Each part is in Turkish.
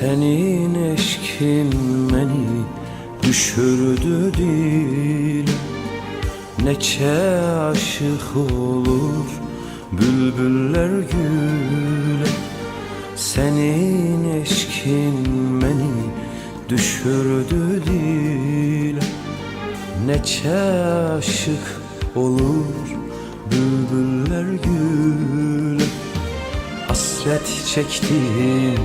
Senin eşkin beni düşürdü dile Neçe aşık olur bülbüller güle Senin eşkin beni düşürdü dile Neçe aşık olur bülbüller güle Hasret çektim,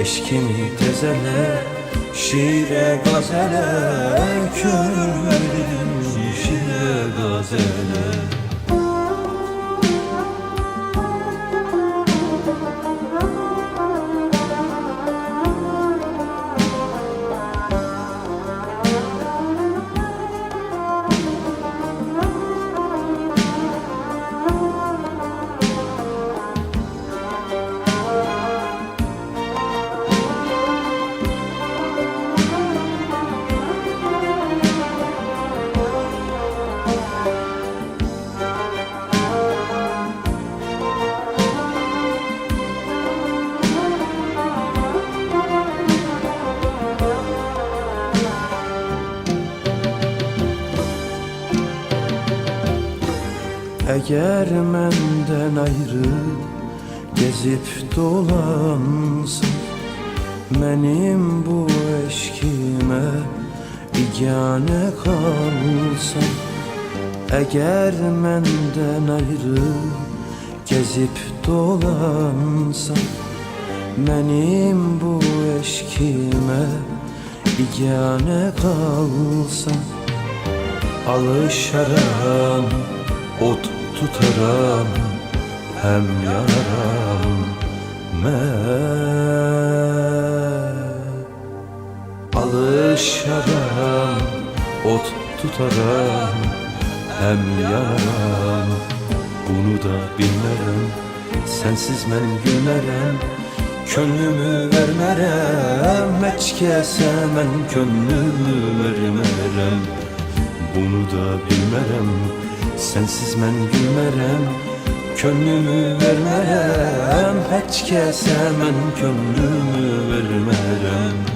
Eşkini tezele Şiire gazele Gönül verdim şiire gazele Eğer menden ayrı gezip dolansın Benim bu eşkime igane kalsan Eğer menden ayrı gezip dolansan Benim bu eşkime igane kalsan Alışaram, tutaram Hem yanaram ben Alışaram, ot tutaram Hem yanaram Bunu da bilmerem Sensiz ben gülmerem Könlümü vermerem Hiç kesemem könlümü vermerem bunu da bilmerem Sensiz ben gülmerem Könlümü vermerem. Hiç kesemem könlümü vermerem